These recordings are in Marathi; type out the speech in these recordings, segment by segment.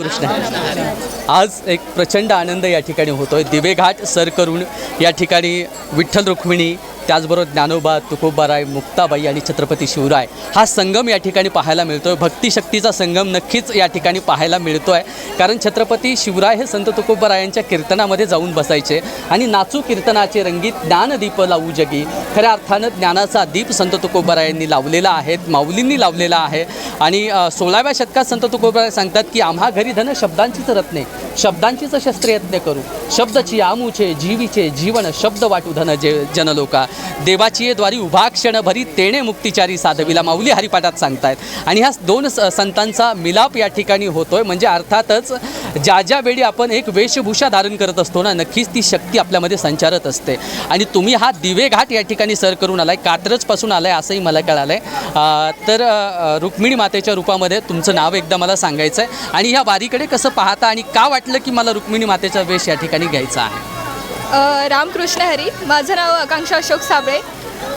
कृष्ण आज एक प्रचंड आनंद या ठिकाणी होतो आहे दिवेघाट सर करून या ठिकाणी विठ्ठल रुक्मिणी त्याचबरोबर ज्ञानोबा तुकोबाराय मुक्ताबाई आणि छत्रपती शिवराय. हा संगम या ठिकाणी पाहायला मिळतो आहे भक्तिशक्तीचा संगम नक्कीच या ठिकाणी पाहायला मिळतो आहे कारण छत्रपती शिवराय हे संत तुकोबारायांच्या कीर्तनामध्ये जाऊन बसायचे. आणि नाचू कीर्तनाचे रंगीत ज्ञानदीप लावू जगी. खऱ्या अर्थानं ज्ञानाचा दीप संत तुकोबारायांनी लावलेला आहे माऊलींनी लावलेला आहे. आणि सोळाव्या शतकात संत तुकोबाराय सांगतात की आम्हा घरी धन शब्दांचीच रत्ने शब्दांचीच शस्त्रयत्न करू. शब्दची आमुचे जीवीचे जीवन शब्द वाटू धन जे जनलोका. देवाची द्वारी उभा क्षण भरी तेणे मुक्तिचारी साधविला माऊली हरिपाठात सांगतायत. आणि ह्या दोन स- संतांचा मिलाप या ठिकाणी होतोय. म्हणजे अर्थातच ज्या ज्या वेळी आपण एक वेशभूषा धारण करत असतो ना नक्कीच ती शक्ती आपल्यामध्ये संचारत असते. आणि तुम्ही हा दिवे घाट या ठिकाणी सर करून आलाय कात्रजपासून आलाय असंही मला कळालं आहे तर रुक्मिणी मातेच्या रूपामध्ये तुमचं नाव एकदा मला सांगायचं आहे आणि ह्या वारीकडे कसं पाहता आणि का वाटलं की मला रुक्मिणी मातेचा वेश या ठिकाणी घ्यायचा आहे? अ, रामकृष्ण हरी माझं नाव आकांक्षा अशोक साबळे.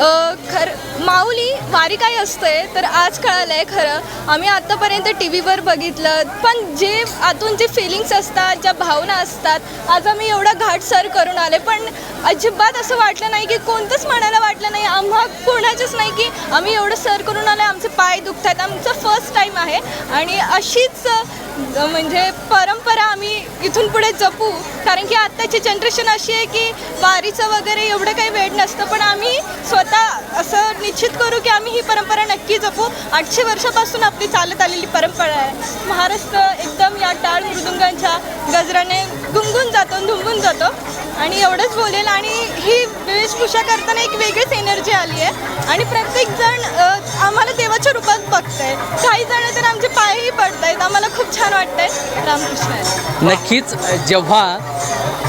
अ, खर माऊली वारी काय असते तर आज कळालं आहे खरं. आम्ही आत्तापर्यंत टी व्हीवर बघितलं पण जे आतून जे फिलिंग्स असतात ज्या भावना असतात आज आम्ही एवढा घाट सर करून आले पण अजिबात असं वाटलं नाही की कोणतंच म्हणायला वाटलं नाही. आम्हा कोणाचंच नाही की आम्ही एवढं सर करून आलो आमचे पाय दुखतात आमचं फर्स्ट टाईम आहे. आणि अशीच अ, म्हणजे परंपरा आम्ही पुढे जपू कारण की आत्ताची जनरेशन अशी आहे की वारीचं वगैरे एवढं काही वेळ नसतं पण आम्ही स्वतः असं निश्चित करू की आम्ही ही परंपरा नक्की जपू. आठशे वर्षापासून आपली चालत आलेली परंपरा आहे. महाराष्ट्र एकदम या टाळ मृदुंगांच्या गजराने गुंगून जातो धुंबून जातो. आणि एवढंच बोलेल. आणि ही वेशभूषा करताना एक वेगळीच एनर्जी आली आहे. आणि प्रत्येक जण आम्हाला देवाच्या रूपात बघतंय काही जण तर आमचे पायही पडत आहेत आम्हाला खूप छान वाटतंय. रामकृष्ण. नक्कीच जेव्हा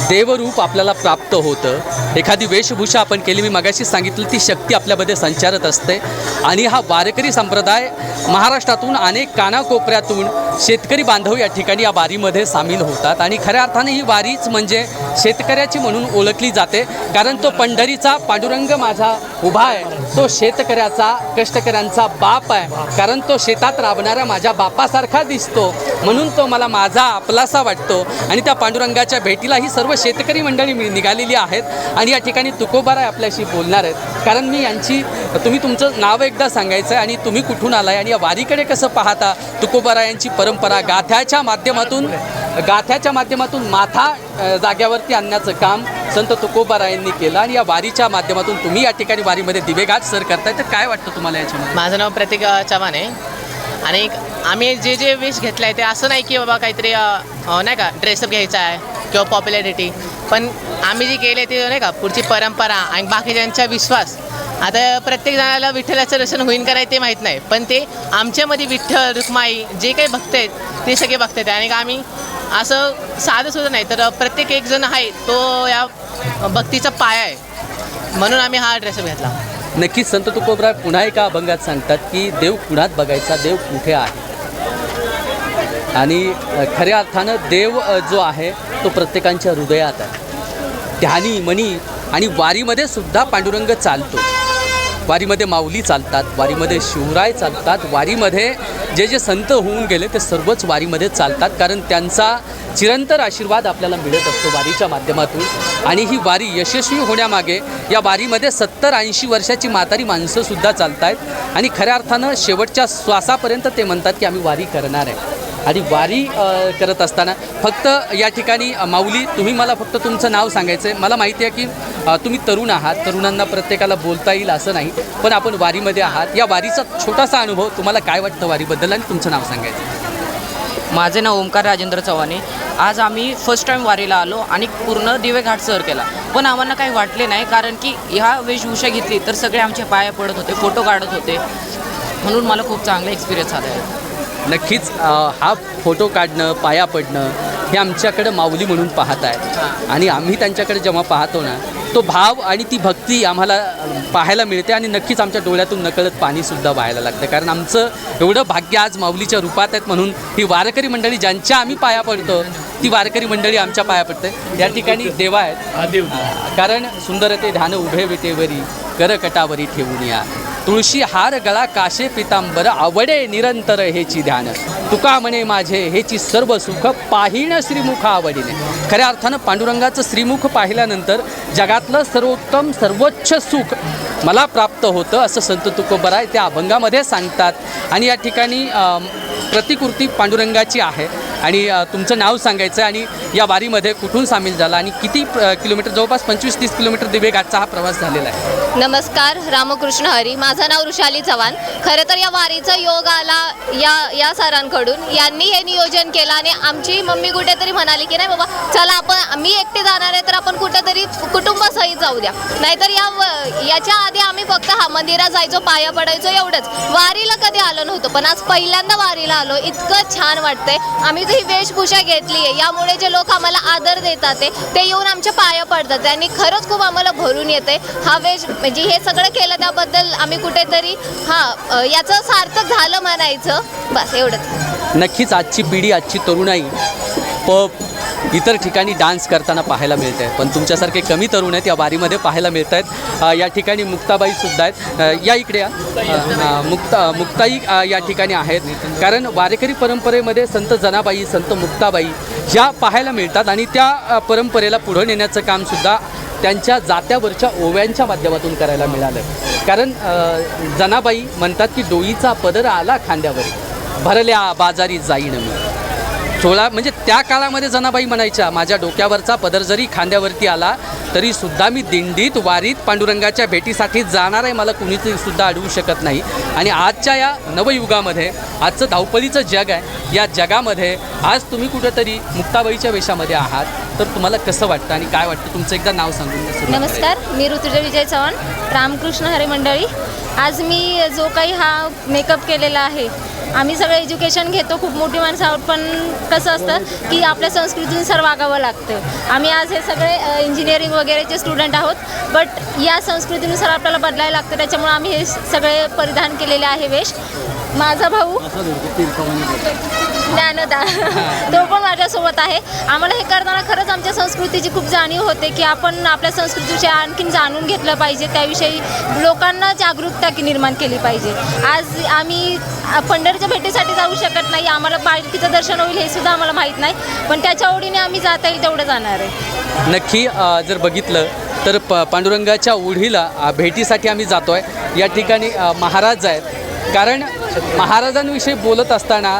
देवरूप आपल्याला प्राप्त होतं एखादी वेशभूषा आपण केली मी मगाशी सांगितलं ती शक्ती आपल्यामध्ये संचारत असते. आणि हा वारकरी संप्रदाय महाराष्ट्रातून अनेक कानाकोपऱ्यातून शेतकरी बांधव या ठिकाणी या वारीमध्ये सामील होतात. आणि खऱ्या अर्थाने ही वारीच म्हणजे शेतकऱ्याची म्हणून ओळखली जाते. कारण तो पंढरीचा पांडुरंग माझा उभा आहे. तो शेतकऱ्याचा कष्टकऱ्यांचा बाप आहे. कारण तो शेतात राबणाऱ्या माझ्या बापासारखा दिसतो. म्हणून तो मला माझा आपलासा वाटतो. आणि त्या पांडुरंगाच्या भेटीला ही सर्व शेतकरी मंडळी निघालेली आहेत. आणि या ठिकाणी तुकोबाराय आपल्याशी बोलणार आहेत. कारण मी यांची तुम्ही तुमचं नाव एकदा सांगायचं आहे आणि तुम्ही कुठून आलाय आणि या वारीकडे कसं पाहता? तुकोबारायांची परंपरा गाथ्याच्या माध्यमातून गाथ्याच्या माध्यमातून माथा जाग्यावरती आणण्याचं काम संत तुकोबारायांनी केलं आणि या वारीच्या माध्यमातून तुम्ही या ठिकाणी वारीमध्ये दिवेगाज सर करताय. तर काय वाटतं तुम्हाला याच्यामध्ये? माझं नाव प्रतीक चव्हाण आहे. आणि आम्ही जे जे वेश घेतलं आहे ते असं नाही की बाबा काहीतरी नाही का ड्रेसअप घ्यायचा आहे किंवा पॉप्युलॅरिटी पण आम्ही जे केले ते नाही का पुढची परंपरा आणि बाकीच्यांचा विश्वास. आता प्रत्येक जणाला विठ्ठलाचं दर्शन होईन का नाही ते माहीत नाही. पण ते आमच्यामध्ये विठ्ठल रुक्माई जे काही भक्त आहेत ते सगळे भक्त आहेत. आणि आम्ही असं साधं सुद्धा नाही तर प्रत्येक एक जण आहे तो या भक्तीचा पाया आहे. म्हणून आम्ही हा ड्रेसअप घेतला. नक्कीच संत तुकोबराय पुन्हा एका अभंगात सांगतात की देव कुणात बघायचा देव कुठे आहे? आणि खऱ्या अर्थानं देव जो आहे तो प्रत्येकांच्या हृदयात आहे. ध्यानी मणी आणि वारीमध्ये सुद्धा पांडुरंग चालतो. वारीमध्ये माऊली चालतात वारीमध्ये शिवराय चालतात वारीमध्ये जे जे संत होऊन गेले ते सर्वच वारीमध्ये चालतात. कारण त्यांचा चिरंतर आशीर्वाद आपल्याला मिळत असतो वारीच्या माध्यमातून. आणि ही वारी यशस्वी होण्यामागे या वारीमध्ये सत्तर ऐंशी वर्षाची म्हातारी माणसंसुद्धा चालत आहेत आणि खऱ्या अर्थानं शेवटच्या श्वासापर्यंत ते म्हणतात की आम्ही वारी करणार आहे. आणि वारी करत असताना फक्त या ठिकाणी माऊली तुम्ही मला फक्त तुमचं नाव सांगायचं आहे मला माहिती आहे की तुम्ही तरुण आहात. तरुणांना प्रत्येकाला बोलता येईल असं नाही. पण आपण वारीमध्ये आहात. या वारीचा छोटासा अनुभव तुम्हाला काय वाटतं वारीबद्दल आणि तुमचं नाव सांगायचं? माझे नाव ओंकार राजेंद्र चव्हाणे आज आम्ही फर्स्ट टाईम वारीला आलो आणि पूर्ण दिवे घाट सर केला. पण आम्हाला काही वाटले नाही कारण की ह्या वेशभूषा घेतली तर सगळे आमच्या पाया पडत होते फोटो काढत होते. म्हणून मला खूप चांगला एक्सपिरियन्स आला आहे. नक्कीच हा फोटो काढणं पाया पडणं हे आमच्याकडं माऊली म्हणून पाहत आहे आणि आम्ही त्यांच्याकडे जेव्हा पाहतो ना तो भाव आणि ती भक्ती आम्हाला पाहायला मिळते आणि नक्कीच आमच्या डोळ्यातून नकळत पाणीसुद्धा व्हायला लागतं. कारण आमचं एवढं भाग्य आज माऊलीच्या रूपात आहेत म्हणून ही वारकरी मंडळी ज्यांच्या आम्ही पाया पडतो ती वारकरी मंडळी आमच्या पाया पडते. या ठिकाणी देवा आहेत. कारण सुंदर ते ध्यान उभे विटेवरी कर कटावरी ठेवून या. तुळशी हार गळा काशे पितांबर आवडे निरंतर हेची ध्यान. तुका म्हणे माझे हेची सर्व सुख पाहिण श्रीमुख आवडीने खऱ्या अर्थानं पांडुरंगाचं श्रीमुख पाहिल्यानंतर जगातलं सर्वोत्तम सर्वोच्च सुख मला प्राप्त होतं असं संत तुकोबराय त्या अभंगामध्ये सांगतात. आणि या ठिकाणी प्रतिकृती पांडुरंगाची आहे. आणि तुमचं नाव सांगायचं आणि या वारीमध्ये कुठून सामील झाला आणि किती किलोमीटर जवळपास पंचवीस तीस किलोमीटर दिवेघाटचा हा प्रवास झालेला आहे? नमस्कार रामकृष्ण हरी. माझं नाव ऋषाली चव्हाण. खरं तर या वारीचा योग आला या या सरांकडून. यांनी हे नियोजन केलं आणि आमची मम्मी कुठेतरी म्हणाली की नाही बाबा चला आपण मी एकटे जाणार आहे तर आपण कुठेतरी कुटुंबासहित जाऊ द्या. नाहीतर या याच्या आधी आम्ही फक्त हा मंदिरात जायचो पाया पडायचो एवढंच. वारीला कधी आलो नव्हतो पण आज पहिल्यांदा वारीला आलो. इतकं छान वाटतंय. आम्ही ही वेशभूषा घेतली आहे. यामुळे जे लोक आम्हाला आदर देतात ते ते येऊन आमच्या पाया पडतात. आणि खरंच खूप आम्हाला भरून येते हा वेश म्हणजे हे सगळं केलं त्याबद्दल आम्ही कुठेतरी हा याचं सार्थक झालं म्हणायचं. बस एवढंच. नक्कीच आजची पिढी आजची तरुणाई पब इतर ठिकाणी डान्स करताना पाहायला मिळत आहे पण तुमच्यासारखे कमी तरुण आहेत या वारीमध्ये पाहायला मिळत आहेत या ठिकाणी मुक्ताबाईसुद्धा आहेत. या इकडे या. मुक्ता मुक्ताई या ठिकाणी आहेत. कारण वारेकरी परंपरेमध्ये संत जनाबाई संत मुक्ताबाई ह्या पाहायला मिळतात आणि त्या परंपरेला पुढं नेण्याचं कामसुद्धा त्यांच्या जात्यावरच्या ओव्यांच्या माध्यमातून करायला मिळालं. कारण जनाबाई म्हणतात की डोईचा पदर आला खांद्यावर. भरल्या बाजारी जाईन मी. सोळा म्हणजे त्या काळामध्ये जनाबाई म्हणायच्या माझ्या डोक्यावरचा पदर जरी खांद्यावरती आला तरी सुद्धा मी दिंडीत वारीत पांडुरंगाच्या भेटीसाठी जाणार आहे. मला कुणीच सुद्धा अडवू शकत नाही. आणि आजच्या या नवयुगामध्ये आजचं धावपळीचं जग आहे. या जगामध्ये आज तुम्ही कुठेतरी मुक्ताबाईच्या वेशामध्ये आहात. तर तुम्हाला कसं वाटतं आणि काय वाटतं? तुमचं एकदा नाव सांगून नमस्कार मी ऋतुजा विजय चव्हाण रामकृष्ण हरे मंडळी. आज मी जो काही हा मेकअप केलेला आहे आम्ही सगळं एज्युकेशन घेतो खूप मोठी माणसं आहोत पण कसं असतं की आपल्या संस्कृतीनुसार वागावं लागतं. आम्ही आज हे सगळे इंजिनिअरिंग वगैरेचे स्टुडंट आहोत बट या संस्कृतीनुसार आपल्याला बदलायला लागतं त्याच्यामुळे आम्ही हे सगळे परिधान केलेले आहे वेश. माझा भाऊ. ज्ञानदा तो पण माझ्यासोबत आहे. आम्हाला हे करताना खरंच आमच्या संस्कृतीची खूप जाणीव होते की आपण आपल्या संस्कृतीविषयी आणखीन जाणून घेतलं पाहिजे. त्याविषयी लोकांना जागरूकता की निर्माण केली पाहिजे. आज आम्ही पंढरीच्या भेटीसाठी जाऊ शकत नाही. आम्हाला पालखीचं दर्शन होईल हे सुद्धा आम्हाला माहीत नाही. पण त्याच्या ओढीने आम्ही जाता येईल तेवढं जाणार आहे. नक्की जर बघितलं तर प पांडुरंगाच्या ओढीला भेटीसाठी आम्ही जातो आहे या ठिकाणी महाराज आहेत. कारण महाराजांविषयी बोलत असताना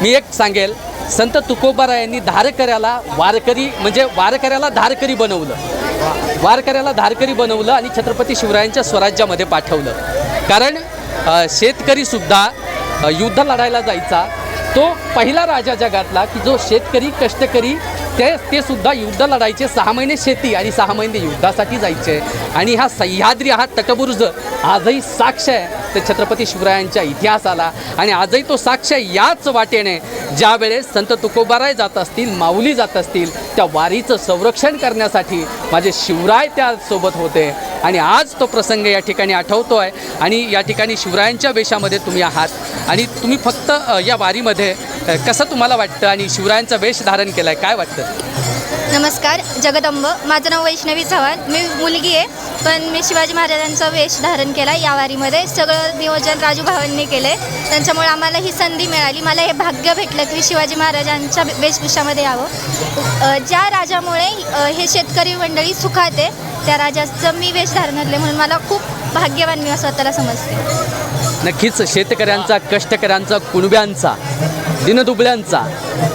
मी एक सांगेल संत तुकोबारायांनी धारकऱ्याला वारकरी म्हणजे वारकऱ्याला धारकरी बनवलं. वारकऱ्याला धारकरी बनवलं आणि छत्रपती शिवरायांच्या स्वराज्यामध्ये पाठवलं. कारण शेतकरीसुद्धा युद्ध लढायला जायचा तो पहिला राजा जगातला की जो शेतकरी कष्टकरी ते ते सुद्धा युद्ध लढायचे. सहा महिने शेती आणि सहा महिने युद्धासाठी जायचे. आणि हा सह्याद्री हा तटबुर्ज आजही साक्ष आहे. ते छत्रपती शिवरायांच्या इतिहासाला. आणि आजही तो साक्ष आहे याच वाटेने. ज्या वेळेस संत तुकोबाराय जात असतील माऊली जात असतील त्या वारीचं संरक्षण करण्यासाठी माझे शिवराय त्यासोबत होते. आणि आज तो प्रसंग या ठिकाणी आठवतो आहे आणि या ठिकाणी शिवरायांच्या वेशामध्ये तुम्ही आहात. आणि तुम्ही फक्त या वारीमध्ये कसं तुम्हाला वाटतं आणि शिवरायांचा वेश धारण केला आहे काय वाटतं? नमस्कार जगदंब. माझं नाव वैष्णवी चव्हाण. मी मुलगी आहे पण मी शिवाजी महाराजांचा वेश धारण केला या वारीमध्ये. सगळं नियोजन राजू भावांनी केलं आहे त्यांच्यामुळे आम्हाला ही संधी मिळाली. मला हे भाग्य भेटलं की शिवाजी महाराजांच्या वेशभूषामध्ये यावं. ज्या राजामुळे हे शेतकरी मंडळी सुखात आहे त्या राजाचं मी वेश धारण घातले म्हणून मला खूप भाग्यवान मी स्वतःला समजते. नक्कीच शेतकऱ्यांचा कष्टकऱ्यांचा कुणब्यांचा. दिनदुबळ्यांचा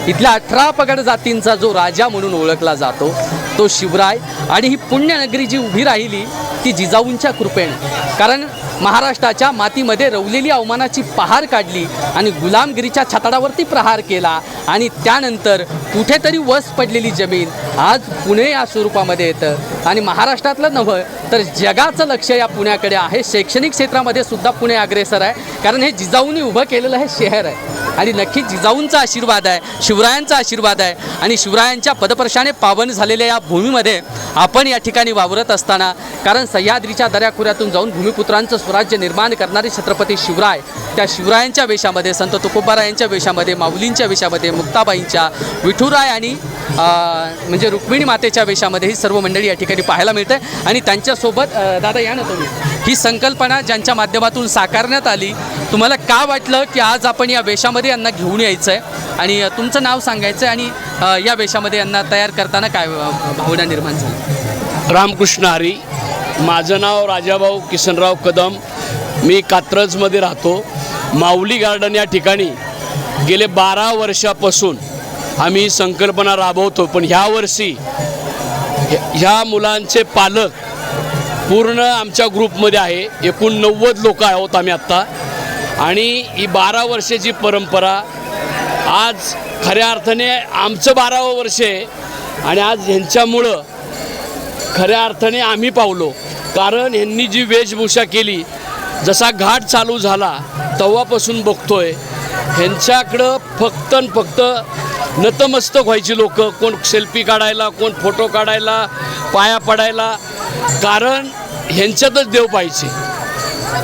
इथल्या अठरा पगड जातींचा जो राजा म्हणून ओळखला जातो तो शिवराय. आणि ही पुण्यनगरी जी उभी राहिली ती जिजाऊंच्या कृपेने. कारण महाराष्ट्राच्या मातीमध्ये रवलेली अवमानाची पहार काढली आणि गुलामगिरीच्या छाताडावरती प्रहार केला आणि त्यानंतर कुठेतरी वस पडलेली जमीन आज पुणे या स्वरूपामध्ये येतं. आणि महाराष्ट्रातलं नव्हं तर जगाचं लक्ष या पुण्याकडे आहे. शैक्षणिक क्षेत्रामध्ये सुद्धा पुणे अग्रेसर आहे. कारण हे जिजाऊंनी उभं केलेलं हे शहर आहे. आणि नक्कीच जिजाऊंचा आशीर्वाद आहे शिवरायांचा आशीर्वाद आहे आणि शिवरायांच्या पदपर्शाने पावन झालेल्या या भूमीमध्ये आपण या ठिकाणी वावरत असताना कारण सह्याद्रीच्या दऱ्याखोऱ्यातून जाऊन भूमिपुत्रांचं स्वराज्य निर्माण करणारे छत्रपती शिवराय त्या शिवरायांच्या वेशामध्ये संत तुकोबारायांच्या वेशामध्ये माऊलींच्या वेशामध्ये मुक्ताबाईंच्या विठुराय आणि म्हणजे रुक्मिणी मातेच्या वेशामध्ये ही सर्व मंडळी या ठिकाणी पाहायला मिळते आणि त्यांच्यासोबत दादा या ना तुम्ही. ही संकल्पना ज्यांच्या माध्यमातून साकारण्यात आली तुम्हाला का वाटलं की आज आपण या वेशामध्ये यांना घेऊन यायचं आहे आणि तुमचं नाव सांगायचं आहे आणि या वेशामध्ये यांना तयार करताना काय भावना निर्माण झाली? रामकृष्ण हरी. माझं नाव राजाभाऊ किसनराव कदम. मी कात्रजमध्ये राहतो. माऊली गार्डन या ठिकाणी गेले बारा वर्षापासून आम्ही ही संकल्पना राबवतो पण ह्या वर्षी ह्या- ह्या मुलांचे पालक पूर्ण आमच्या ग्रुपमध्ये आहे. एकूण नव्वद लोक आहोत आम्ही आत्ता. आणि ही बारा वर्षाची परंपरा आज खऱ्या अर्थाने आमचं बारावं वर्ष आहे. आणि आज ह्यांच्यामुळं खऱ्या अर्थाने आम्ही पावलो. कारण ह्यांनी जी वेशभूषा केली जसा घाट चालू झाला तेव्हापासून बघतोय ह्यांच्याकडं फक्त आणि फक्त नतमस्तक व्हायची लोक कोण सेल्फी काढायला कोण फोटो काढायला पाया पडायला. कारण ह्यांच्यातच देव पाहिजे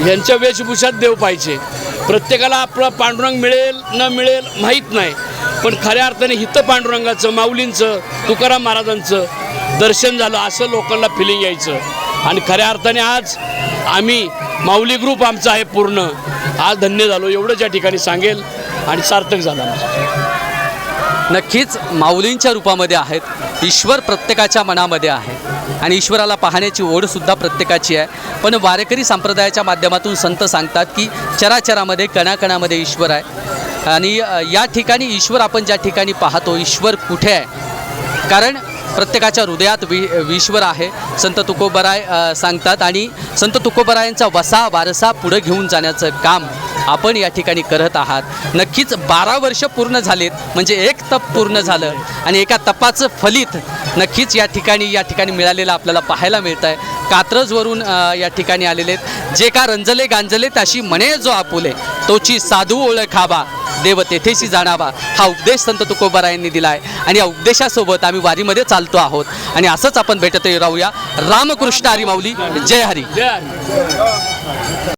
ह्यांच्या वेशभूषात देव पाहिजे प्रत्येकाला आपला पांडुरंग मिळेल न मिळेल माहीत नाही. पण खऱ्या अर्थाने हितं पांडुरंगाचं माऊलींचं तुकाराम महाराजांचं दर्शन झालं असं लोकांना फिलिंग यायचं. आणि खऱ्या अर्थाने आज आम्ही माऊली ग्रुप आमचा आहे पूर्ण. आज धन्य झालो एवढंच या ठिकाणी सांगेल आणि सार्थक झालं आमचं. नक्कीच माऊलींच्या रूपामध्ये आहेत ईश्वर प्रत्येकाच्या मनामध्ये आहे. आणि ईश्वराला पाहण्याची ओढसुद्धा प्रत्येकाची आहे. पण वारकरी संप्रदायाच्या माध्यमातून संत सांगतात की चराचरामध्ये कणाकणामध्ये ईश्वर आहे. आणि या ठिकाणी ईश्वर आपण ज्या ठिकाणी पाहतो ईश्वर कुठे आहे? कारण प्रत्येकाच्या हृदयात वि ईश्वर आहे. संत तुकोबराय सांगतात आणि संत तुकोबरायांचा वसा वारसा पुढे घेऊन जाण्याचं काम आपण या ठिकाणी करत आहात. नक्कीच बारा वर्ष पूर्ण झालेत म्हणजे एक तप पूर्ण झालं आणि एका तपाचं फलित नक्कीच या ठिकाणी या ठिकाणी मिळालेलं आपल्याला पाहायला मिळतं आहे कात्रजवरून या ठिकाणी आलेले आहेत जे का रंजले गांजले त्याशी म्हणे जो आपुले तोची साधू ओळखावा. देव तेथेशी जाणावा. हा उपदेश संत तुकोबारायांनी दिला आहे आणि या उपदेशासोबत आम्ही वारीमध्ये चालतो आहोत. आणि असंच आपण भेटतही राहूया. रामकृष्ण हरी माऊली. जय हरी.